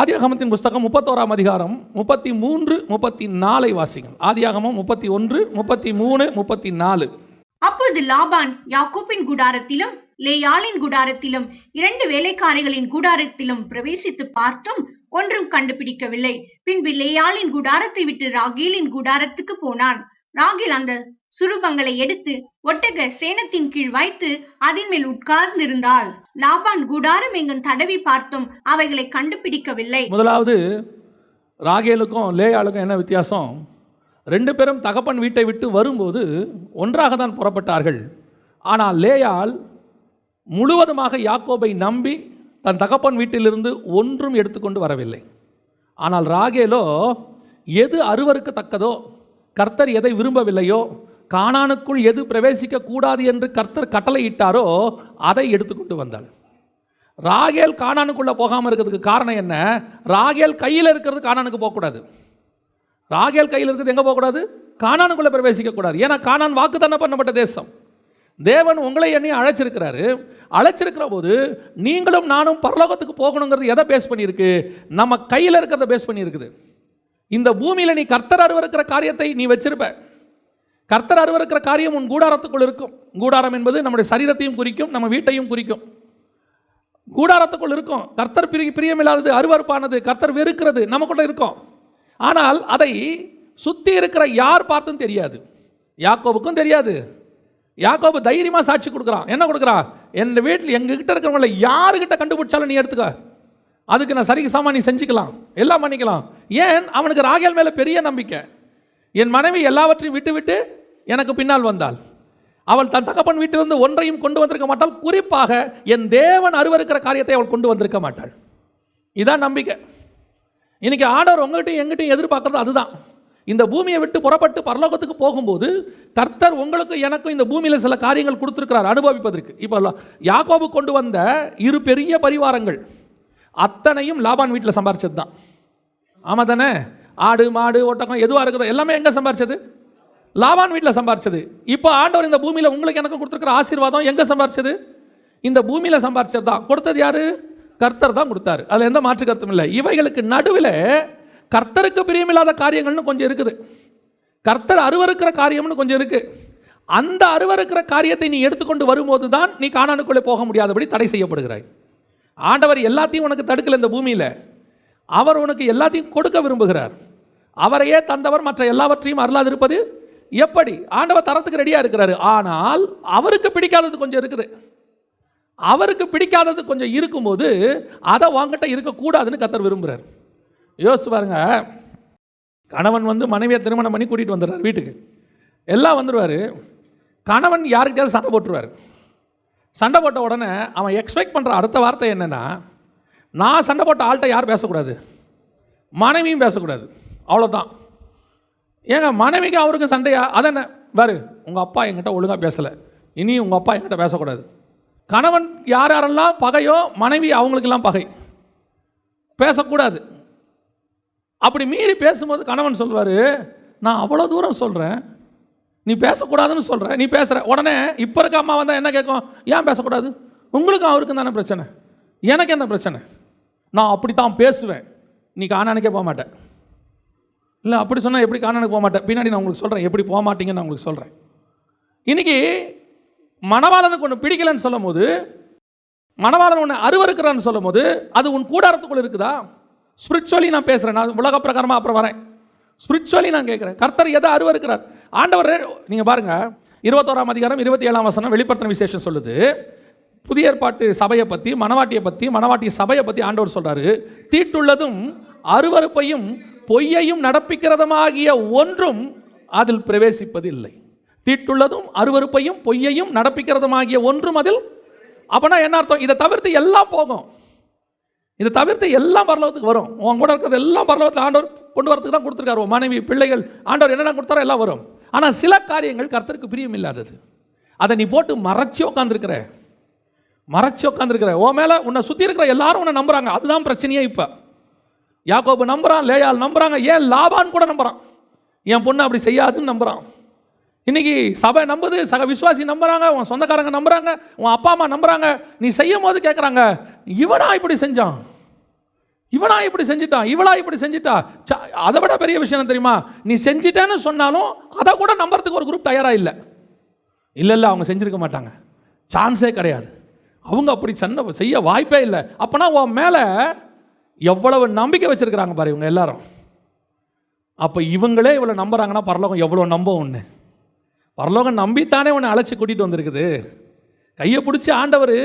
ஆதியாகமத்தின் புஸ்தகம் முப்பத்தோராம் அதிகாரம் முப்பத்தி மூன்று முப்பத்தி நாலை வாசிக்கும் ஆதியாகமம் முப்பத்தி ஒன்று முப்பத்தி மூணு முப்பத்தி நாலு அப்பொழுது லாபான் யாக்கூப்பின் குடாரத்திலும் லேயாளின் குடாரத்திலும் இரண்டு வேலைக்காரிகளின் குடாரத்திலும் பிரவேசித்து பார்த்தும் ஒன்றும் கண்டுபிடிக்கவில்லை. பின்பு லேயாளின் குடாரத்தை விட்டு ராகேலின் குடாரத்துக்கு போனான். ராகேல் அந்த சுரூபங்களை எடுத்து ஒட்டக சேனத்தின் கீழ் வைத்து அதன் மேல் உட்கார்ந்திருந்தாள். லாபான் கூடாரம் எங்கும் தடவி பார்த்தும் அவைகளை கண்டுபிடிக்கவில்லை. முதலாவது ராகேலுக்கும் லேயாளுக்கும் என்ன வித்தியாசம்? ரெண்டு பேரும் தகப்பன் வீட்டை விட்டு வரும்போது ஒன்றாக தான் புறப்பட்டார்கள். ஆனால் லேயாள் முழுவதுமாக யாக்கோபை நம்பி தன் தகப்பன் வீட்டிலிருந்து ஒன்றும் எடுத்துக்கொண்டு வரவில்லை. ஆனால் ராகேலோ எது அருவருக்கத்தக்கதோ கர்த்தர் எதை விரும்பவில்லையோ கானானுக்குள் எது பிரவேசிக்க கூடாது என்று கர்த்தர் கட்டளையிட்டாரோ அதை எடுத்துக்கொண்டு வந்தாள். ராகேல் காணானுக்குள்ளே போகாமல் இருக்கிறதுக்கு காரணம் என்ன? ராகேல் கையில் இருக்கிறது காணானுக்கு போகக்கூடாது. ராகேல் கையில் இருக்கிறது எங்கே போகக்கூடாது? காணானுக்குள்ளே பிரவேசிக்கக்கூடாது. ஏன்னா காணான் வாக்குத்தான பண்ணப்பட்ட தேசம். தேவன் உங்களை என்னையும் அழைச்சிருக்கிறாரு. அழைச்சிருக்கிற போது நீங்களும் நானும் பரலோகத்துக்கு போகணுங்கிறது எதை பேஸ் பண்ணியிருக்கு? நம்ம கையில் இருக்கிறத பேஸ் பண்ணியிருக்குது. இந்த பூமியில் நீ கர்த்தர் அருவருக்கிற காரியத்தை நீ வச்சிருப்ப. கர்த்தர் அருவருக்கிற காரியம் உன் கூடாரத்துக்குள் இருக்கும். கூடாரம் என்பது நம்முடைய சரீரத்தையும் குறிக்கும் நம்ம வீட்டையும் குறிக்கும். கூடாரத்துக்குள் இருக்கும். கர்த்தர் பிரி பிரியமில்லாதது அருவருப்பானது கர்த்தர் வெறுக்கிறது நமக்குள்ள இருக்கும். ஆனால் அதை சுற்றி இருக்கிற யார் பார்த்தும் தெரியாது. யாக்கோபுக்கும் தெரியாது. யாக்கோபு தைரியமாக சாட்சி கொடுக்குறான். என்ன கொடுக்குறான் என் வீட்டில் எங்ககிட்ட இருக்கிறவங்கள யாருக்கிட்ட கண்டுபிடிச்சாலும் நீ எடுத்துக்க. அதுக்கு நான் சரிக்கு சாமா நீ செஞ்சுக்கலாம். எல்லாம் பண்ணிக்கலாம். ஏன்? அவனுக்கு ராகேல் மேலே பெரிய நம்பிக்கை. என் மனைவி எல்லாவற்றையும் விட்டு விட்டு எனக்கு பின்னால் வந்தாள். அவள் தன் தகப்பன் வீட்டிலிருந்து ஒன்றையும் கொண்டு வந்திருக்க மாட்டாள். குறிப்பாக என் தேவன் அருவருக்கிற காரியத்தை அவள் கொண்டு வந்திருக்க மாட்டாள். இதான் நம்பிக்கை. இன்னைக்கு ஆடவர் உங்கள்கிட்டையும் எங்கிட்டையும் எதிர்பார்க்கறது அதுதான். இந்த பூமியை விட்டு புறப்பட்டு பரலோகத்துக்கு போகும்போது கர்த்தர் உங்களுக்கும் எனக்கும் இந்த பூமியில் சில காரியங்கள் கொடுத்துருக்கிறார் அனுபவிப்பதற்கு. இப்போ யாக்கோபு கொண்டு வந்த இரு பெரிய பரிவாரங்கள். அத்தனையும் லாபான் வீட்டில் சம்பாரிச்சது தான் ஆமாம் தானே ஆடு மாடு ஒட்டகம் எதுவாக இருக்குதோ எல்லாமே எங்கே சம்பாரிச்சது? லாபான் வீட்டில் சம்பாரிச்சது. இப்போ ஆண்டவர் இந்த பூமியில் உங்களுக்கு எனக்கு கொடுத்துருக்குற ஆசீர்வாதம் எங்கே சம்பாரிச்சது? இந்த பூமியில் சம்பாரிச்சது தான். கொடுத்தது யார்? கர்த்தர் தான் கொடுத்தாரு. அதில் எந்த மாற்று கருத்தும் இல்லை. இவைகளுக்கு நடுவில் கர்த்தருக்கு பிரியமில்லாத காரியங்கள்னு கொஞ்சம் இருக்குது. கர்த்தர் அருவருக்கிற காரியம்னு கொஞ்சம் இருக்குது அந்த அருவருக்கிற காரியத்தை நீ எடுத்துக்கொண்டு வரும்போது தான் நீ காணானுக்குள்ளே போக முடியாதபடி தடை செய்யப்படுகிறாய். ஆண்டவர் எல்லாத்தையும் உனக்கு தடுக்கல இந்த பூமியில். அவர் உனக்கு எல்லாத்தையும் கொடுக்க விரும்புகிறார். அவரையே தந்தவர் மற்ற எல்லாவற்றையும் அருளாதிருப்பது எப்படி? ஆண்டவர் தரத்துக்கு ரெடியாக இருக்கிறாரு. ஆனால் அவருக்கு பிடிக்காதது கொஞ்சம் இருக்குது. அவருக்கு பிடிக்காதது கொஞ்சம் இருக்கும்போது அதை வாங்கிட்ட இருக்கக்கூடாதுன்னு கத்தர் விரும்புகிறார் யோசிச்சு பாருங்க. கணவன் வந்து மனைவியை திருமணம் பண்ணி கூட்டிகிட்டு வந்துடுறார் வீட்டுக்கு. எல்லாம் வந்துடுவார். கணவன் யாருக்கிட்டையாவது சண்டை போட்டுருவார். சண்டை போட்ட உடனே அவன் எக்ஸ்பெக்ட் பண்ணுற அடுத்த வார்த்தை என்னென்னா நான் சண்டை போட்ட ஆள்கிட்ட யார் பேசக்கூடாது? மனைவியும் பேசக்கூடாது. அவ்வளோதான் ஏங்க மனைவிக்கு அவருக்கும் சண்டையா? அதென்ன பாரு உங்கள் அப்பா என்கிட்ட ஒழுங்காக பேசலை. இனி உங்கள் அப்பா என்கிட்ட பேசக்கூடாது. கணவன் யார் யாரெல்லாம் பகையோ மனைவி அவங்களுக்கெல்லாம் பகை. பேசக்கூடாது. அப்படி மீறி பேசும்போது கணவன் சொல்வார் நான் அவ்வளோ தூரம் சொல்கிறேன் நீ பேசக்கூடாதுன்னு சொல்கிற நீ பேசுகிற உடனே இப்போ இருக்க அம்மா வந்தால் என்ன கேட்கும்? ஏன் பேசக்கூடாது? உங்களுக்கும் அவருக்கும் தானே பிரச்சனை. எனக்கு என்ன பிரச்சனை? நான் அப்படி தான் பேசுவேன். நீ காணானுக்கே போக மாட்டேன் இல்லை அப்படி சொன்னால் எப்படி காணனுக்கு போக மாட்டேன்? பின்னாடி நான் உங்களுக்கு சொல்கிறேன் எப்படி போக மாட்டீங்கன்னு நான் உங்களுக்கு சொல்கிறேன் இன்றைக்கி மணவாளனுக்கு ஒன்று பிடிக்கலன்னு சொல்லும் போது மணவாளன் ஒன்று அருவருக்கிறான்னு சொல்லும் போது அது உன் கூடாரத்துக்குள்ள இருக்குதா? ஸ்பிரிச்சுவலி நான் பேசுகிறேன் நான் உலக பிரகாரமாக அப்புறம் வரேன். ஸ்பிரிச்சுவலி நான் கேட்குறேன். கர்த்தர் எதை அருவருக்கிறார்? ஆண்டவர் நீங்கள் பாருங்கள் இருபத்தோராம் அதிகாரம் இருபத்தி ஏழாம் வசனம் வெளிப்படுத்தின விசேஷம் சொல்லுது. புதிய ஏற்பாட்டு சபையை பற்றி மணவாட்டியை பற்றி மணவாட்டி சபையை பற்றி ஆண்டவர் சொல்கிறாரு தீட்டுள்ளதும் அருவறுப்பையும் பொய்யையும் நடப்பிக்கிறதுமாகிய ஒன்றும் அதில் பிரவேசிப்பதில்லை. தீட்டுள்ளதும் அருவருப்பையும் பொய்யையும் நடப்பிக்கிறதுமாகிய ஒன்றும் அதில் அப்போனா என்ன அர்த்தம்? இதை தவிர்த்து எல்லாம் போகும். இதை தவிர்த்து எல்லாம் பரலோகத்துக்கு வரும். உன் கூட இருக்கிறது எல்லாம் பரலோகத்தில் ஆண்டவர் கொண்டு வரதுக்கு தான் கொடுத்துருக்காரு. மனைவி பிள்ளைகள் ஆண்டவர் என்னென்ன கொடுத்தாரோ எல்லாம் வரும். ஆனால் சில காரியங்கள் கர்த்தருக்கு பிரியம் இல்லாதது. அதை நீ போட்டு மறைச்சி உட்காந்துருக்கிற மறைச்சி உட்காந்துருக்கிற உன் மேலே உன்னை சுற்றி இருக்கிற எல்லாரும் உன்னை நம்புகிறாங்க அதுதான் பிரச்சனையே இப்போ. யாக்கோபு நம்புகிறான் லேயால் நம்புகிறாங்க ஏன் லாபான் கூட நம்புகிறான் என் பொண்ணு அப்படி செய்யாதுன்னு நம்புகிறான் இன்னைக்கு சபை நம்புது சக விசுவாசி நம்புகிறாங்க உன் சொந்தக்காரங்க நம்புகிறாங்க உன் அப்பா அம்மா நம்புகிறாங்க நீ செய்யும் போது கேட்குறாங்க இவனா இப்படி செஞ்சான். இவனா இப்படி செஞ்சிட்டான். இவளா இப்படி செஞ்சிட்டா. அதை விட பெரிய விஷயம் என்ன தெரியுமா? நீ செஞ்சிட்டேன்னு சொன்னாலும் அதை கூட நம்புறதுக்கு ஒரு குரூப் தயாராக இல்லை. இல்லை இல்லை அவங்க செஞ்சுருக்க மாட்டாங்க. சான்ஸே கிடையாது. அவங்க அப்படி சென்ன செய்ய வாய்ப்பே இல்லை. அப்போனா உன் மேலே எவ்வளவு நம்பிக்கை வச்சுருக்கிறாங்க பாரு இவங்க எல்லாரும். அப்போ இவங்களே இவ்வளோ நம்புகிறாங்கன்னா பரலோகம் எவ்வளோ நம்ப ஒன்று பரலோகம் நம்பித்தானே உன்னை அழைச்சி கூட்டிகிட்டு வந்திருக்குது. கையை பிடிச்சி ஆண்டவர்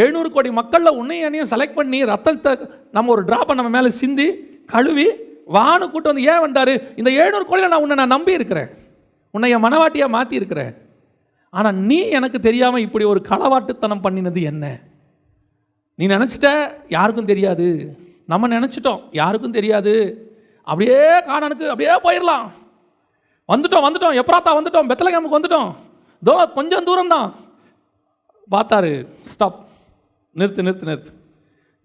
எழுநூறு கோடி மக்களில் உன்னையும் என்னையும் செலக்ட் பண்ணி ரத்தத்தை நம்ம ஒரு ட்ராப்பை நம்ம மேலே சிந்தி கழுவி வானு கூட்டு வந்து ஏன் வந்தார்? இந்த எழுநூறு கோடியில் நான் உன்னை நான் நம்பி இருக்கிறேன். உன்னை என் மனவாட்டியாக மாற்றி இருக்கிறேன். ஆனால் நீ எனக்கு தெரியாமல் இப்படி ஒரு களவாட்டுத்தனம் பண்ணினது என்ன? நீ நினச்சிட்ட? யாருக்கும் தெரியாது. நம்ம நினச்சிட்டோம் யாருக்கும் தெரியாது. அப்படியே காணனுக்கு அப்படியே போயிடலாம் வந்துட்டோம் வந்துட்டோம். எப்ராத்தா வந்துட்டோம் பெத்தலகேமுக்கு வந்துட்டோம். தோ கொஞ்சம் தூரம் தான் பார்த்தாரு ஸ்டாப். நிறுத்து நிறுத்து நிறுத்து.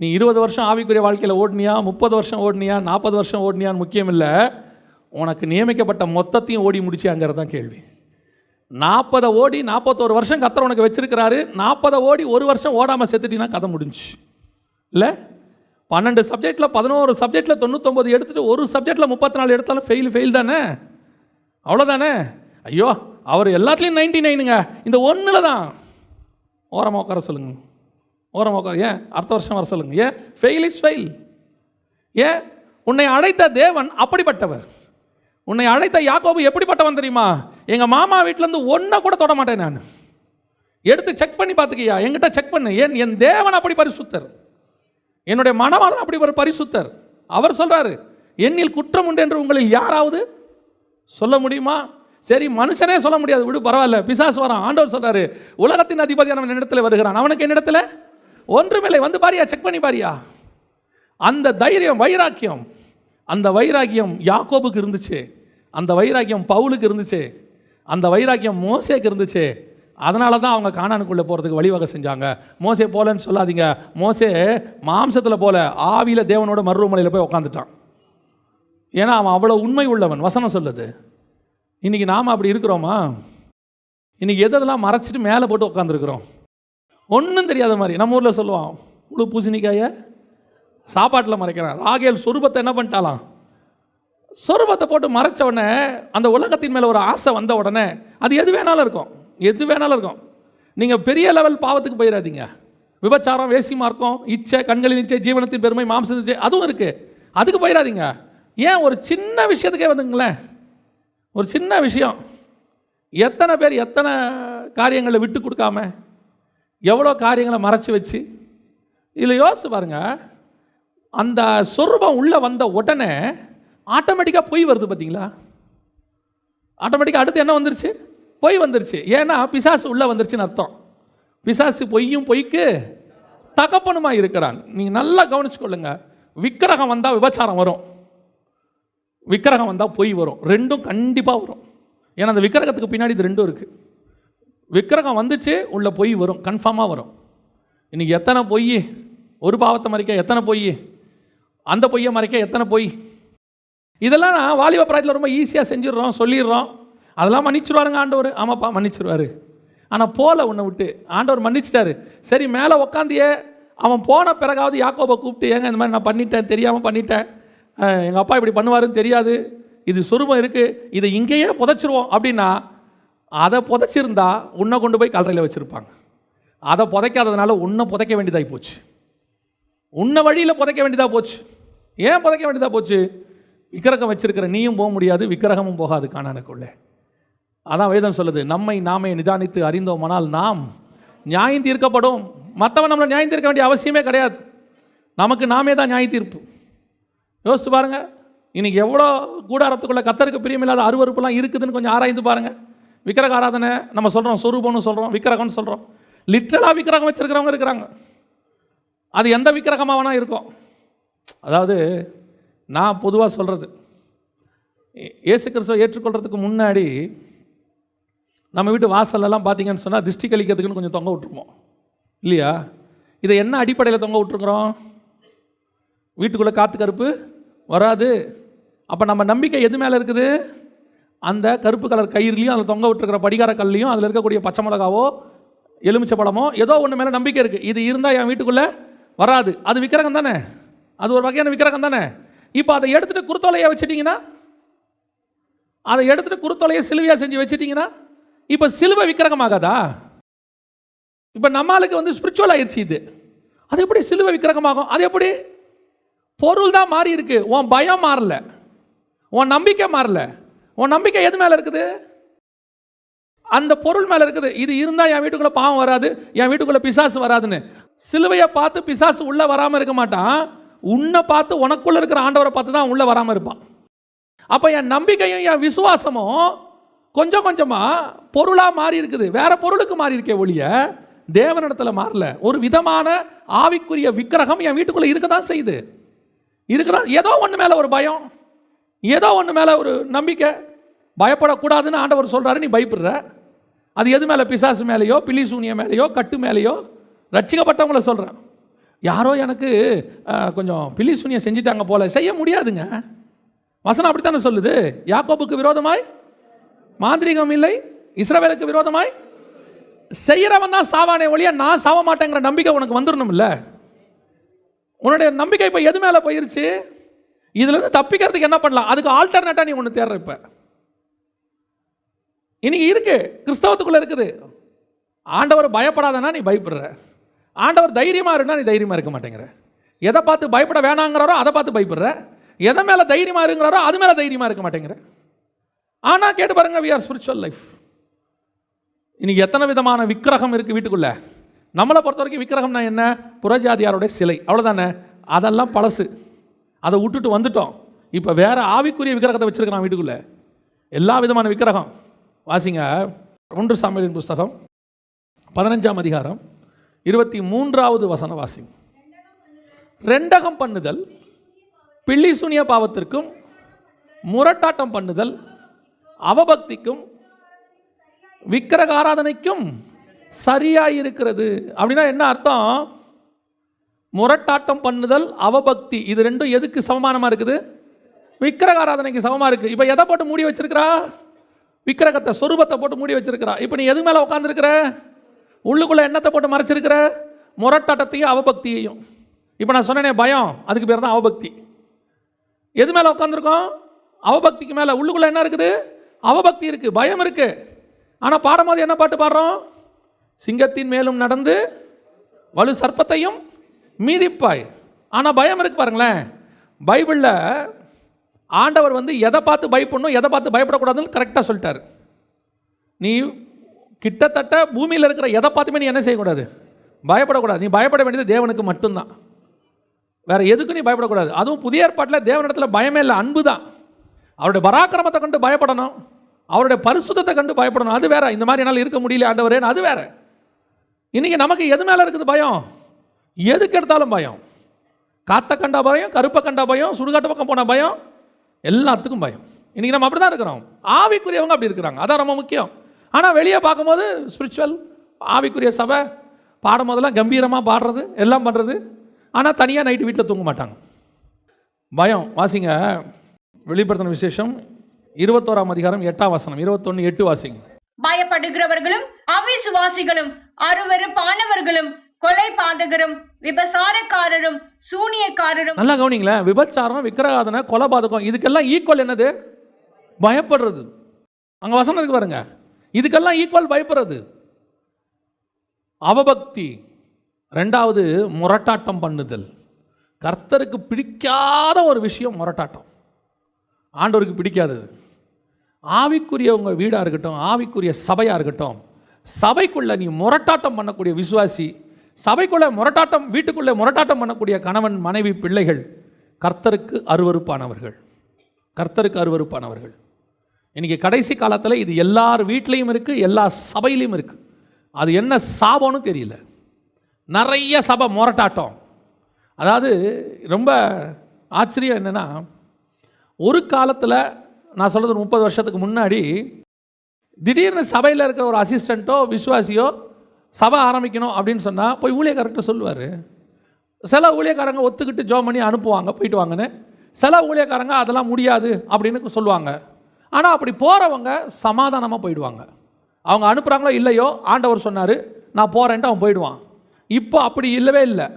நீ இருபது வருஷம் ஆவிக்குரிய வாழ்க்கையில் ஓடினியா? முப்பது வருஷம் ஓடினியா? நாற்பது வருஷம் ஓடினியான்னு முக்கியம் இல்லை. உனக்கு நியமிக்கப்பட்ட மொத்தத்தையும் ஓடி முடிச்சியாங்கிறது தான் கேள்வி. நாற்பதை ஓடி நாற்பத்தோரு வருஷம் கத்தர் உனக்கு வச்சுருக்கிறாரு. நாற்பதை ஓடி ஒரு வருஷம் ஓடாமல் செத்துட்டீங்கன்னா கதை முடிஞ்சு இல்லை? பன்னெண்டு சப்ஜெக்டில் பதினோரு சப்ஜெக்டில் தொண்ணூத்தொம்பது எடுத்துட்டு ஒரு சப்ஜெக்டில் முப்பத்தி நாலு எடுத்தாலும் ஃபெயில் ஃபெயில் தானே? அவ்வளோதானே ஐயோ அவர் எல்லாத்துலேயும் நைன்டி நைனுங்க இந்த ஒன்றில் தான். ஓரமாக உட்கார சொல்லுங்க. ஓரமாக உட்கார ஏன்? அடுத்த வருஷம் வர சொல்லுங்க. ஏன்? ஃபெயில் இஸ் ஃபெயில் ஏன்? உன்னை அழைத்த தேவன் அப்படிப்பட்டவர். உன்னை அழைத்த யாக்கோபு எப்படிப்பட்டவன் தெரியுமா? எங்கள் மாமா வீட்டிலேருந்து ஒன்றை கூட தொட மாட்டேன் நான். எடுத்து செக் பண்ணி பார்த்துக்கியா? என்கிட்ட செக் பண்ணு. ஏன்? என் தேவன் அப்படி பரிசுத்தர். என்னுடைய மனவாளன் அப்படி ஒரு பரிசுத்தர். அவர் சொல்றாரு என்னில் குற்றம் உண்டு என்று உங்களில் யாராவது சொல்ல முடியுமா? சரி மனுஷனே சொல்ல முடியாது. விடு பரவாயில்ல. பிசாசு வரான். ஆண்டவர் சொல்றாரு உலகத்தின் அதிபதியான இடத்துல வருகிறான். அவனுக்கு என்னிடத்துல? ஒன்றுமில்லை. வந்து பாரியா செக் பண்ணி பாரியா. அந்த தைரியம் வைராக்கியம் அந்த வைராக்கியம் யாக்கோபுக்கு இருந்துச்சு. அந்த வைராக்கியம் பவுலுக்கு இருந்துச்சு. அந்த வைராக்கியம் மோசேக்கு இருந்துச்சு. அதனால தான் அவங்க காணானுக்குள்ளே போகிறதுக்கு வழிவகை செஞ்சாங்க. மோசே போலன்னு சொல்லாதீங்க. மோசே மாம்சத்தில் போல ஆவியில் தேவனோட மருவமலையில் போய் உட்காந்துட்டான் ஏன்னா அவன் அவ்வளோ உண்மை உள்ளவன். வசனம் சொல்லுது. இன்றைக்கி நாம் அப்படி இருக்கிறோமா? இன்றைக்கி எதெல்லாம் மறைச்சிட்டு மேலே போட்டு உட்காந்துருக்குறோம் ஒன்றும் தெரியாத மாதிரி. நம்ம ஊரில் சொல்லுவான் உழு பூசணிக்காயை. சாப்பாட்டில் மறைக்கிறான். ராகேல் சொருபத்தை என்ன பண்ணிட்டாலாம்? சொருபத்தை போட்டு மறைச்ச உடனே அந்த உலகத்தின் மேலே ஒரு ஆசை வந்த உடனே அது எது வேணாலும் இருக்கும். எது வேணாலும் இருக்கும். நீங்கள் பெரிய லெவல் பாவத்துக்கு போயிடாதீங்க விபச்சாரம் வேசி மார்க்கம் இச்சை கண்களின் இச்சை ஜீவனத்தின் பெருமை மாம்சத்தின் இச்சை அதுவும் இருக்குது அதுக்கு போயிடாதீங்க ஏன் ஒரு சின்ன விஷயத்துக்கே வந்துங்களேன் ஒரு சின்ன விஷயம். எத்தனை பேர் எத்தனை காரியங்களை விட்டு கொடுக்காம எவ்வளோ காரியங்களை மறைச்சி வச்சு இதில் யோசித்து பாருங்க. அந்த சொரூபம் உள்ளே வந்த உடனே ஆட்டோமேட்டிக்காக பொய் வருது பார்த்தீங்களா ஆட்டோமேட்டிக்காக அடுத்து என்ன வந்துருச்சு? பொய் வந்துருச்சு. ஏன்னா பிசாசு உள்ளே வந்துருச்சுன்னு அர்த்தம். பிசாசு பொய்யும் பொய்க்கு தகப்பனுமா இருக்கிறான். நீங்கள் நல்லா கவனிச்சுக்கொள்ளுங்க. விக்கிரகம் வந்தால் விபச்சாரம் வரும். விக்கிரகம் வந்தால் பொய் வரும். ரெண்டும் கண்டிப்பாக வரும். ஏன்னா அந்த விக்கிரகத்துக்கு பின்னாடி இது ரெண்டும் இருக்குது விக்கிரகம் வந்துச்சு உள்ள பொய் வரும். கன்ஃபார்மாக வரும். இன்றைக்கி எத்தனை பொய்? ஒரு பாவத்தை மறைக்க எத்தனை பொய்? அந்த பொய்யை மறைக்க எத்தனை பொய்? இதெல்லாம் நான் வாலிப பிராயத்தில் ரொம்ப ஈஸியாக செஞ்சிடுறோம் சொல்லிடுறோம். அதெல்லாம் மன்னிச்சிருவாருங்க ஆண்டவர். ஆமாப்பா மன்னிச்சிருவாரு. ஆனால் போல உன்னை விட்டு. ஆண்டவர் மன்னிச்சிட்டாரு. சரி மேலே உக்காந்தியே அவன் போன பிறகாவது யாக்கோபை கூப்பிட்டு ஏங்க இந்த மாதிரி நான் பண்ணிட்டேன் தெரியாமல் பண்ணிட்டேன். எங்கள் அப்பா இப்படி பண்ணுவாருன்னு தெரியாது. இது சுரூபம் இருக்குது இதை இங்கேயே புதைச்சிருவோம். அப்படின்னா அதை புதைச்சிருந்தா உன்னை கொண்டு போய் கல்லறையில் வச்சுருப்பாங்க. அதை புதைக்காததுனால உன்னை புதைக்க வேண்டியதாகி போச்சு. உன்னை வழியில் புதைக்க வேண்டியதாக போச்சு. ஏன் புதைக்க வேண்டியதாக போச்சு? விக்கிரகம் வச்சுருக்கிற நீயும் போக முடியாது விக்கிரகமும் போகாது காணானுக்குள்ளே அதான் வேதம் சொல்லுது நம்மை நாமே நிதானித்து அறிந்தோமானால் நாம் நியாயம் தீர்க்கப்படும். மற்றவன் நம்மளை நியாயம் தீர்க்க வேண்டிய அவசியமே கிடையாது. நமக்கு நாமே தான் நியாய தீர்ப்பு. யோசிச்சு பாருங்கள் இன்னைக்கு எவ்வளோ கூடாரத்துக்குள்ள கத்தருக்கு பிரியமில்லாத அருவருப்புலாம் இருக்குதுன்னு கொஞ்சம் ஆராய்ந்து பாருங்கள் விக்கிரக ஆராதனை நம்ம சொல்கிறோம் சொரூபம்னு சொல்கிறோம் விக்கிரகம்னு சொல்கிறோம் லிட்ரலாக விக்கிரகம் வச்சுருக்கிறவங்க இருக்கிறாங்க. அது எந்த விக்கிரகமாக வேணால் இருக்கும்? அதாவது நான் பொதுவாக சொல்கிறது இயேசு கிறிஸ்துவை ஏற்றுக்கொள்கிறதுக்கு முன்னாடி நம்ம வீட்டு வாசல்லலாம் பார்த்தீங்கன்னு சொன்னால் திருஷ்டி கழிக்கிறதுக்குன்னு கொஞ்சம் தொங்க விட்டுருவோம். இல்லையா? இதை என்ன அடிப்படையில் தொங்க விட்டுருக்குறோம்? வீட்டுக்குள்ளே காற்று கருப்பு வராது. அப்போ நம்ம நம்பிக்கை எது மேலே இருக்குது? அந்த கருப்பு கலர் கயிறுலையும் அதில் தொங்க விட்டுருக்கிற படிகார கல்லையும் அதில் இருக்கக்கூடிய பச்சை மிளகாவோ எலுமிச்சை பழமோ ஏதோ ஒன்று மேலே நம்பிக்கை இருக்குது இது இருந்தால் என் வீட்டுக்குள்ளே வராது. அது விக்கிரகம் தானே? அது ஒரு வகையான விக்கிரகம் தானே? இப்போ அதை எடுத்துகிட்டு குருத்தோலையை வச்சிட்டிங்கன்னா அதை எடுத்துகிட்டு குருத்தோலையை சிலுவையாக செஞ்சு வச்சிட்டிங்கன்னா இப்போ சிலுவை விக்கிரகமாகாதா? இப்போ நம்மளுக்கு வந்து ஸ்பிரிச்சுவல் ஆயிடுச்சு இது. அது எப்படி சிலுவை விக்கிரகமாகும்? அது எப்படி? பொருள் தான் மாறி இருக்கு உன் பயம் மாறல. உன் நம்பிக்கை மாறல. உன் நம்பிக்கை எது மேலே இருக்குது? அந்த பொருள் மேலே இருக்குது. இது இருந்தால் என் வீட்டுக்குள்ளே பாவம் வராது. என் வீட்டுக்குள்ளே பிசாசு வராதுன்னு. சிலுவையை பார்த்து பிசாசு உள்ளே வராமல் இருக்க மாட்டான். உன்னை பார்த்து உனக்குள்ளே இருக்கிற ஆண்டவரை பார்த்து தான் உள்ளே வராமல் இருப்பான். அப்போ என் நம்பிக்கையும் என் விசுவாசமும் கொஞ்சம் கொஞ்சமாக பொருளாக மாறி இருக்குது. வேற பொருளுக்கு மாறி இருக்கே ஒழிய தேவனிடத்தில் மாறல. ஒரு விதமான ஆவிக்குரிய விக்கிரகம் என் வீட்டுக்குள்ளே இருக்க தான் செய்யுது. இருக்குதான் ஏதோ ஒன்று மேலே ஒரு பயம். ஏதோ ஒன்று மேலே ஒரு நம்பிக்கை. பயப்படக்கூடாதுன்னு ஆண்டவர் சொல்கிறாரு நீ பயப்படுற. அது எது மேலே? பிசாசு மேலேயோ பில்லி சூனிய மேலேயோ கட்டு மேலேயோ? ரட்சிக்கப்பட்டவங்கள சொல்கிறேன் யாரோ எனக்கு கொஞ்சம் பில்லி சூனியம் செஞ்சிட்டாங்க போல. செய்ய முடியாதுங்க. வசனம் அப்படித்தானே சொல்லுது? யாக்கோபுக்கு விரோதமாய்? மாந்திரிகம் இல்லை. இஸ்ரவேலுக்கு விரோதமாய் செய்கிறவன் தான் சாவானே ஒழிய நான் சாவ மாட்டேங்கிற நம்பிக்கை உனக்கு வந்துடணும்ல உன்னுடைய நம்பிக்கை இப்போ எது மேலே போயிருச்சு? இதுலேருந்து தப்பிக்கிறதுக்கு என்ன பண்ணலாம்? அதுக்கு ஆல்டர்னேட்டாக நீ ஒன்று தேடுற இப்போ. இன்னைக்கு இருக்கு. கிறிஸ்தவத்துக்குள்ளே இருக்குது. ஆண்டவர் பயப்படாதனா நீ பயப்படுற. ஆண்டவர் தைரியமாக இருந்தால் நீ தைரியமாக இருக்க மாட்டேங்கிற. எதை பார்த்து பயப்பட வேணாங்கிறாரோ அதை பார்த்து பயப்படுற. எதை மேலே தைரியமாக இருங்கிறாரோ அது மேலே தைரியமாக இருக்க மாட்டேங்கிற. ஆனால் கேட்டு பாருங்க வி ஆர் ஸ்பிரிச்சுவல் லைஃப் இன்னைக்கு எத்தனை விதமான விக்கிரகம் இருக்குது வீட்டுக்குள்ளே? நம்மளை பொறுத்த வரைக்கும் விக்கிரகம்னா என்ன? புறஜாதியாருடைய சிலை. அவ்வளோதானே அதெல்லாம் பழசு. அதை விட்டுட்டு வந்துட்டோம். இப்போ வேறு ஆவிக்குரிய விக்கிரகத்தை வச்சிருக்கிறான் வீட்டுக்குள்ளே. எல்லா விதமான விக்கிரகம். வாசிங்க. ஒன்று சாமியலின் புஸ்தகம். பதினஞ்சாம் அதிகாரம். இருபத்தி மூன்றாவது வசன வாசிங்க. ரெண்டகம் பண்ணுதல் பில்லி சுனிய பாவத்திற்கும் முரட்டாட்டம் பண்ணுதல் அவபக்திக்கும் விக்கிரக ஆராதனைக்கும் சரியாக இருக்கிறது அப்படின்னா என்ன அர்த்தம்? முரட்டாட்டம் பண்ணுதல் அவபக்தி. இது ரெண்டும் எதுக்கு சமமானமாக இருக்குது? விக்கிரக ஆராதனைக்கு சமமாக இருக்குது இப்போ எதை போட்டு மூடி வச்சிருக்கிறா? விக்கிரகத்தை சொரூபத்தை போட்டு மூடி வச்சிருக்கிறா. இப்போ நீ எது மேலே உட்காந்துருக்கிற உள்ளுக்குள்ளே எண்ணத்தை போட்டு மறைச்சிருக்கிற? முரட்டாட்டத்தையும் அவபக்தியையும். இப்போ நான் சொன்னேனே பயம். அதுக்கு பேர் தான் அவபக்தி. எது மேலே உட்காந்துருக்கோம் அவபக்திக்கு மேலே. உள்ளுக்குள்ளே என்ன இருக்குது? அவபக்தி இருக்குது பயம் இருக்குது ஆனால் பாடும்போது என்ன பாட்டு பாடுறோம்? சிங்கத்தின் மேலும் நடந்து வலு சர்ப்பத்தையும் மீதிப்பாய். ஆனால் பயம் இருக்கு பாருங்களேன். பைபிளில் ஆண்டவர் வந்து எதை பார்த்து பயப்படணும் எதை பார்த்து பயப்படக்கூடாதுன்னு கரெக்டாக சொல்லிட்டார். நீ கிட்டத்தட்ட பூமியில் இருக்கிற எதை பார்த்துமே நீ என்ன செய்யக்கூடாது? பயப்படக்கூடாது. நீ பயப்பட வேண்டியது தேவனுக்கு மட்டும்தான். வேற எதுக்கும் நீ பயப்படக்கூடாது. அதுவும் புதிய ஏற்பாட்டில் தேவனிடத்துல பயமே இல்லை அன்பு தான் அவருடைய பராக்கிரமத்தை கண்டு பயப்படணும். அவருடைய பரிசுத்தத்தை கண்டு பயப்படணும். அது வேற. இந்த மாதிரி என்னால் இருக்க முடியல ஆண்டவரேன்னு அது வேற. இன்னைக்கு நமக்கு எது மேலே இருக்குது பயம்? எதுக்கு எடுத்தாலும் பயம்? காத்த கண்டா பயம் கருப்பை கண்டா பயம் சுடுகாட்டு பக்கம் போன பயம்? எல்லாத்துக்கும் பயம். இன்றைக்கி நம்ம அப்படி தான் இருக்கிறோம். ஆவிக்குரியவங்க அப்படி இருக்கிறாங்க. அதான் ரொம்ப முக்கியம். ஆனால் வெளியே பார்க்கும்போது ஸ்பிரிச்சுவல் ஆவிக்குரிய சபை பாடும் போதெல்லாம் கம்பீரமாக பாடுறது எல்லாம் பண்ணுறது ஆனால் தனியாக நைட்டு வீட்டில் தூங்க மாட்டாங்க. பயம். வாசிங்க. வெளிப்படுத்தின விசேஷம் இருபத்தோராம் அதிகாரம் எட்டாம் வசனம். இருபத்தொன்று எட்டு வாசிங்க. பயப்படுகிறவர்களும் அவிசுவாசிகளும் அருவருப்பானவர்களும் கொலை பாதகரும் விபசாரக்காரரும் சூனியக்காரரும். நல்லா கவனிங்களேன் விபச்சாரம் விக்கிரகாதனை கொலபாதகம் இதுக்கெல்லாம் ஈக்குவல் என்னது? பயப்படுறது. அங்கே வசனம் இருக்கு பாருங்க. இதுக்கெல்லாம் ஈக்குவல் பயப்படுறது. அவபக்தி. ரெண்டாவது முரட்டாட்டம் பண்ணுதல். கர்த்தருக்கு பிடிக்காத ஒரு விஷயம் முரட்டாட்டம். ஆண்டவருக்கு பிடிக்காதது. ஆவிக்குரியவங்க வீடாக இருக்கட்டும் ஆவிக்குரிய சபையாக இருக்கட்டும் சபைக்குள்ளே நீ முரட்டாட்டம் பண்ணக்கூடிய விசுவாசி சபைக்குள்ளே முரட்டாட்டம் வீட்டுக்குள்ளே முரட்டாட்டம் பண்ணக்கூடிய கணவன் மனைவி பிள்ளைகள் கர்த்தருக்கு அருவருப்பானவர்கள். கர்த்தருக்கு அருவருப்பானவர்கள். இன்றைக்கி கடைசி காலத்தில் இது எல்லார் வீட்லேயும் இருக்குது எல்லா சபையிலையும் இருக்குது அது என்ன சாபம்னு தெரியல. நிறைய சபை முரட்டாட்டம். அதாவது ரொம்ப ஆச்சரியம் என்னென்னா ஒரு காலத்தில் நான் சொல்கிறது ஒரு முப்பது வருஷத்துக்கு முன்னாடி திடீர்னு சபையில் இருக்கிற ஒரு அசிஸ்டண்ட்டோ விசுவாசியோ சபை ஆரம்பிக்கணும் அப்படின்னு சொன்னால் போய் ஊழியக்காரர்கிட்ட சொல்லுவார். சில ஊழியக்காரங்க ஒத்துக்கிட்டு ஜோ பண்ணி அனுப்புவாங்க போயிட்டு வாங்கன்னு. சில ஊழியக்காரங்க அதெல்லாம் முடியாது அப்படின்னு சொல்லுவாங்க. ஆனால் அப்படி போகிறவங்க சமாதானமாக போயிடுவாங்க. அவங்க அனுப்புகிறாங்களோ இல்லையோ ஆண்டவர் சொன்னார் நான் போகிறேன்ட்டு அவன் போயிடுவான். இப்போ அப்படி இல்லவே இல்லை.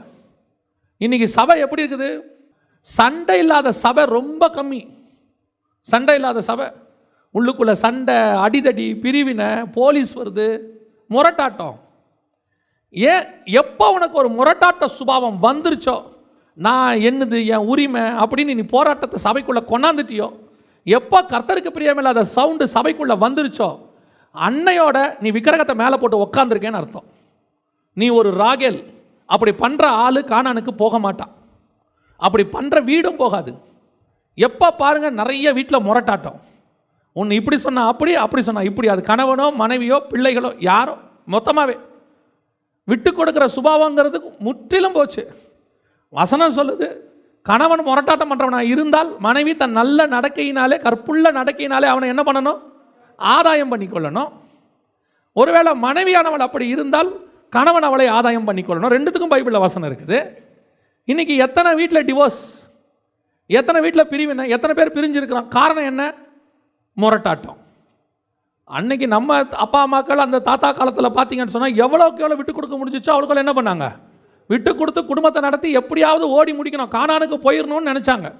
இன்றைக்கி சபை எப்படி இருக்குது? சண்டை இல்லாத சபை ரொம்ப கம்மி. சண்டை இல்லாத சபை. உள்ளுக்குள்ளே சண்டை அடிதடி பிரிவினை போலீஸ் வருது முரட்டாட்டம். ஏன் எப்போ உனக்கு ஒரு முரட்டாட்ட சுபாவம் வந்துருச்சோ? நான் என்னது என் உரிமை அப்படின்னு நீ போராட்டத்தை சபைக்குள்ளே கொண்டாந்துட்டியோ? எப்போ கர்த்தருக்கு பிரியமில்லாத சவுண்டு சபைக்குள்ளே வந்துருச்சோ? அன்னையோட நீ விக்கிரகத்தை மேலே போட்டு உக்காந்துருக்கேன்னு அர்த்தம். நீ ஒரு ராகேல். அப்படி பண்ணுற ஆள் காணானுக்கு போக மாட்டான். அப்படி பண்ணுற வீடும் போகாது. எப்போ பாருங்கள் நிறைய வீட்டில் முரட்டாட்டம். ஒன்று இப்படி சொன்னால் அப்படி அப்படி சொன்னால் இப்படி. அது கணவனோ மனைவியோ பிள்ளைகளோ யாரோ மொத்தமாகவே விட்டு கொடுக்குற சுபாவங்கிறது முற்றிலும் போச்சு. வசனம் சொல்லுது கணவன் முரட்டாட்டம் பண்ணுறவனா இருந்தால் மனைவி தன் நல்ல நடக்கையினாலே கற்புள்ள நடக்கையினாலே அவனை என்ன பண்ணணும்? ஆதாயம் பண்ணிக்கொள்ளணும். ஒருவேளை மனைவியானவள் அப்படி இருந்தால் கணவன் அவளை ஆதாயம் பண்ணிக்கொள்ளணும். ரெண்டுத்துக்கும் பைபிளில் வசனம் இருக்குது. இன்றைக்கி எத்தனை வீட்டில் டிவோர்ஸ் எத்தனை வீட்டில் பிரிவினை எத்தனை பேர் பிரிஞ்சிருக்கிறான் காரணம் என்ன? முரட்டாட்டம். அன்னைக்கு நம்ம அப்பா அம்மாக்கள் அந்த தாத்தா காலத்தில் பார்த்தீங்கன்னு சொன்னால் எவ்வளோக்கு எவ்வளோ விட்டு கொடுக்க முடிஞ்சிச்சோ அவளுக்குள்ள என்ன பண்ணாங்க? விட்டு கொடுத்து குடும்பத்தை நடத்தி எப்படியாவது ஓடி முடிக்கணும். காணானுக்கு போயிடணும்னு நினச்சாங்க.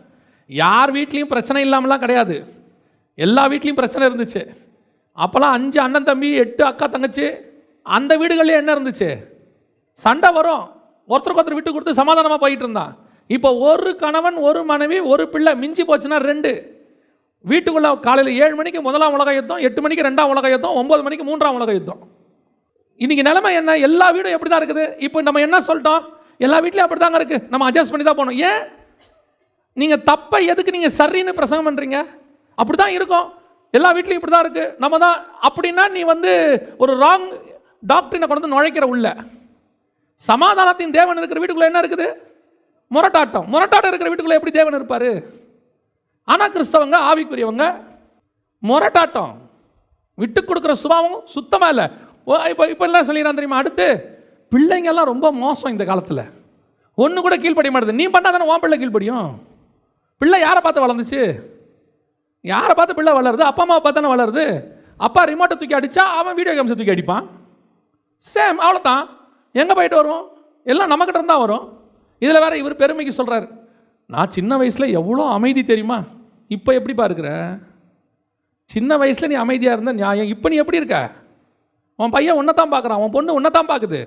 யார் வீட்லேயும் பிரச்சனை இல்லாமலாம் கிடையாது. எல்லா வீட்லேயும் பிரச்சனை இருந்துச்சு. அப்போல்லாம் அஞ்சு அண்ணன் தம்பி எட்டு அக்கா தங்கச்சி அந்த வீடுகள்லேயே என்ன இருந்துச்சு? சண்டை வரும். ஒருத்தருக்கு ஒருத்தர் விட்டு கொடுத்து சமாதானமாக போயிட்டு இருந்தான். இப்போ ஒரு கணவன் ஒரு மனைவி ஒரு பிள்ளை மிஞ்சி போச்சுன்னா ரெண்டு. வீட்டுக்குள்ளே காலையில் ஏழு மணிக்கு முதலாம் உலக யுத்தம் எட்டு மணிக்கு ரெண்டாம் உலக யுத்தம் ஒம்பது மணிக்கு மூன்றாம் உலக யுத்தம். இன்னைக்கு நிலைமை என்ன? எல்லா வீடும் எப்படி தான் இருக்குது? இப்போ நம்ம என்ன சொல்லிட்டோம்? எல்லா வீட்லையும் அப்படி தாங்க இருக்குது நம்ம அட்ஜஸ்ட் பண்ணி தான் போகணும். ஏன்? நீங்கள் தப்பை எதுக்கு நீங்கள் சரின்னு பிரசங்கம் பண்ணுறீங்க அப்படி தான் இருக்கும். எல்லா வீட்லையும் இப்படி தான் இருக்குது நம்ம தான் அப்படின்னா நீ வந்து ஒரு ராங் டாக்டரினை கொண்டு வந்து நுழைக்கிற உள்ள. சமாதானத்தின் தேவன் இருக்கிற வீட்டுக்குள்ளே என்ன இருக்குது? முரட்டாட்டம். முரட்டாட்டம் இருக்கிற வீட்டுக்குள்ளே எப்படி தேவன் இருப்பார்? ஆனால் கிறிஸ்தவங்க ஆவிக்குரியவங்க முரட்டாட்டம். விட்டு கொடுக்குற சுபாவம் சுத்தமாக இல்லை. இப்போ இப்போ எல்லாம் சொல்லிடுறான் தெரியுமா? அடுத்து பிள்ளைங்கள்லாம் ரொம்ப மோசம் இந்த காலத்தில். ஒன்று கூட கீழ்ப்படிய மாட்டேது நீ பண்ணால் தானே உன் பிள்ளை கீழ்ப்படியும்? பிள்ளை யாரை பார்த்து வளர்ந்துச்சு? யாரை பார்த்து பிள்ளை வளருது? அப்பா அம்மாவை பார்த்து தானே வளருது? அப்பா ரிமோட்டை தூக்கி அடித்தா அவன் வீடியோ கேம்ஸை தூக்கி அடிப்பான். சேம் அவ்வளோதான் எங்கே போயிட்டு வருவோம்? எல்லாம் நம்மக்கிட்ட இருந்தால் வரும். இதில் வேறு இவர் பெருமைக்கு சொல்கிறாரு நான் சின்ன வயசில் எவ்வளோ அமைதி தெரியுமா? இப்போ எப்படிப்பா இருக்கிற சின்ன வயசில் நீ அமைதியாக இருந்த நியாயம் இப்போ நீ எப்படி இருக்க? உன் பையன் உன்னை தான் பார்க்குறான் உன் பொண்ணு உன்னை தான் பார்க்குது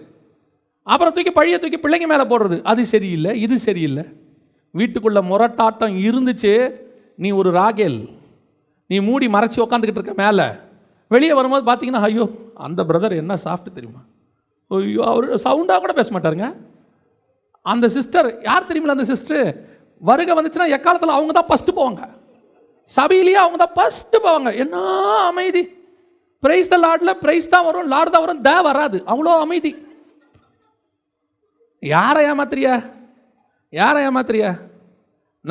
அப்புறம் தூக்கி பழைய தூக்கி பிள்ளைங்க மேலே போடுறது. அது சரியில்லை இது சரியில்லை. வீட்டுக்குள்ளே முரட்டாட்டம் இருந்துச்சு. நீ ஒரு ராகேல். நீ மூடி மறைச்சி உக்காந்துக்கிட்டு இருக்க மேலே. வெளியே வரும்போது பார்த்தீங்கன்னா ஐயோ அந்த பிரதர் என்ன சாஃப்ட் தெரியுமா? ஐயோ அவர் சவுண்டாக கூட பேச மாட்டாருங்க. அந்த சிஸ்டர் யார் தெரியுமில்ல அந்த சிஸ்டர் வருகை வந்துச்சுன்னா எக்காலத்தில் அவங்க தான் ஃபஸ்ட்டு போவாங்க. சபையிலேயே அவங்க தான் ஃபஸ்ட்டு போவாங்க. என்ன அமைதி. பிரைஸ் த லார்டில் பிரைஸ் தான் வரும் லார்டு தான் வரும் த வராது. அவ்வளோ அமைதி. யாரை ஏமாத்துறியா? யாரை ஏமாத்துறியா?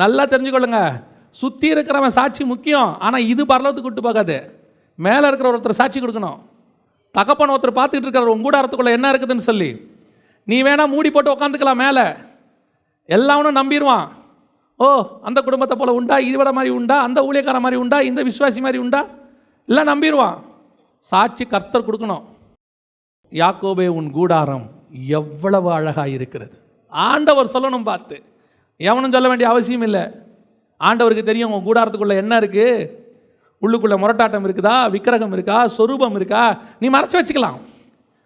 நல்லா தெரிஞ்சுக்கொள்ளுங்க. சுற்றி இருக்கிறவன் சாட்சி முக்கியம் ஆனால் இது பரலத்துக்கு கூட்டு போகாது. மேலே இருக்கிற ஒருத்தர் சாட்சி கொடுக்கணும். தகப்பன் ஒருத்தர் பார்த்துக்கிட்டு இருக்கிற உன் கூடாரத்துக்குள்ளே என்ன இருக்குதுன்னு சொல்லி. நீ வேணா மூடி போட்டு உக்காந்துக்கலாம் மேலே. எல்லாவனும் நம்பிடுவான் ஓ அந்த குடும்பத்தை போல் உண்டா? இதுவிட மாதிரி உண்டா? அந்த ஊழியக்கார மாதிரி உண்டா? இந்த விசுவாசி மாதிரி உண்டா? எல்லாம் நம்பிடுவான் சாட்சி கர்த்தர் கொடுக்கணும். யாக்கோபே உன் கூடாரம் எவ்வளவு அழகாக இருக்கிறது. ஆண்டவர் சொல்லணும் பார்த்து. எவனும் சொல்ல வேண்டிய அவசியம் இல்லை. ஆண்டவருக்கு தெரியும் உன் கூடாரத்துக்குள்ளே என்ன இருக்குது உள்ளுக்குள்ளே முரட்டாட்டம் இருக்குதா? விக்கிரகம் இருக்கா? சொரூபம் இருக்கா? நீ மறைச்சி வச்சுக்கலாம்.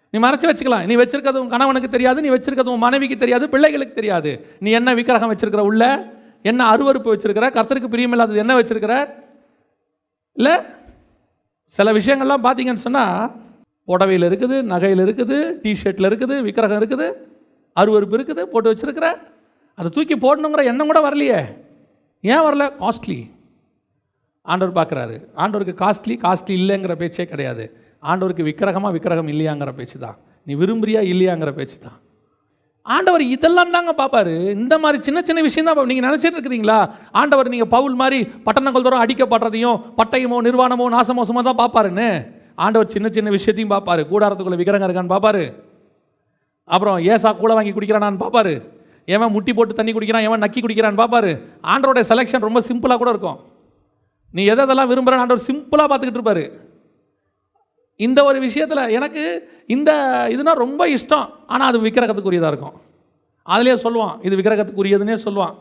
நீ மறைச்சி வச்சுக்கலாம். நீ வச்சிருக்கிறது உன் கணவனுக்கு தெரியாது நீ வச்சிருக்கிறது உன் மனைவிக்கு தெரியாது பிள்ளைகளுக்கு தெரியாது. நீ என்ன விக்கிரகம் வச்சிருக்கிற உள்ள? என்ன அருவருப்பு வச்சிருக்கிற? கர்த்தருக்கு பிரியமில்லாதது என்ன வச்சிருக்கிற? இல்லை? சில விஷயங்கள்லாம் பார்த்தீங்கன்னு சொன்னால் புடவையில் இருக்குது நகையில் இருக்குது டிஷர்ட்டில் இருக்குது விக்கிரகம் இருக்குது அருவருப்பு இருக்குது போட்டு வச்சிருக்கிற. அதை தூக்கி போடணுங்கிற எண்ணம் கூட வரலையே. ஏன் வரல? காஸ்ட்லி ஆண்டவர் பார்க்குறாரு. ஆண்டவருக்கு காஸ்ட்லி காஸ்ட்லி இல்லைங்கிற பேச்சே கிடையாது. ஆண்டவருக்கு விக்கிரகமாக விக்கிரகம் இல்லையாங்கிற பேச்சு தான். நீ விரும்புறியா இல்லையாங்கிற பேச்சு தான். ஆண்டவர் இதெல்லாம் தாங்க பார்ப்பாரு. இந்த மாதிரி சின்ன சின்ன விஷயம் தான் நீங்கள் நினச்சிட்டு இருக்கிறீங்களா? ஆண்டவர் நீங்கள் பவுல் மாதிரி பட்டணங்கள் தோறும் அடிக்கப்படுறதையும் பட்டயமோ நிர்வாணமோ நாசமோசமாக தான் பார்ப்பாருன்னு? ஆண்டவர் சின்ன சின்ன விஷயத்தையும் பார்ப்பாரு. கூடாரத்துக்குள்ளே விக்கிரகம் இருக்கான்னு பார்ப்பாரு. அப்புறம் ஏசா கூட வாங்கி குடிக்கிறானான்னு பார்ப்பாரு. எவன் முட்டி போட்டு தண்ணி குடிக்கிறான் எவன் நக்கி குடிக்கிறான்னு பார்ப்பாரு. ஆண்டவருடைய செலெக்ஷன் ரொம்ப சிம்பிளாக கூட இருக்கும். நீ எதை எதெல்லாம் விரும்புகிறன்னு ஆண்டவர் சிம்பிளாக பார்த்துக்கிட்டு இருப்பார். இந்த ஒரு விஷயத்தில் எனக்கு இந்த இதுனா ரொம்ப இஷ்டம். ஆனால் அது விக்கிரகத்துக்குரியதாக இருக்கும். அதுலேயே சொல்லுவான் இது விக்கிரகத்துக்குரியதுன்னே சொல்லுவான்.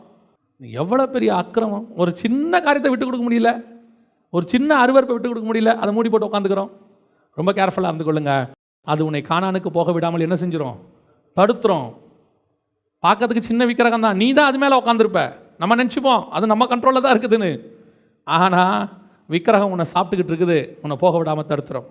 எவ்வளோ பெரிய அக்கிரமம். ஒரு சின்ன காரியத்தை விட்டு கொடுக்க முடியல. ஒரு சின்ன அருவருப்பை விட்டு கொடுக்க முடியல. அதை மூடி போட்டு உட்காந்துக்கிறோம் ரொம்ப கேர்ஃபுல்லாக இருந்து கொள்ளுங்க. அது உன்னை காணானுக்கு போக விடாமல் என்ன செஞ்சிடும் தடுத்துரும். பார்க்கறதுக்கு சின்ன விக்கிரகம் தான் நீ தான் அது மேலே உட்காந்துருப்ப நம்ம நினச்சிப்போம். அது நம்ம கண்ட்ரோலில் தான் இருக்குதுன்னு. ஆனால் விக்கிரகம் உன்னை சாப்பிட்டுக்கிட்டு இருக்குது உன்னை போக விடாமல் தடுத்துரும்.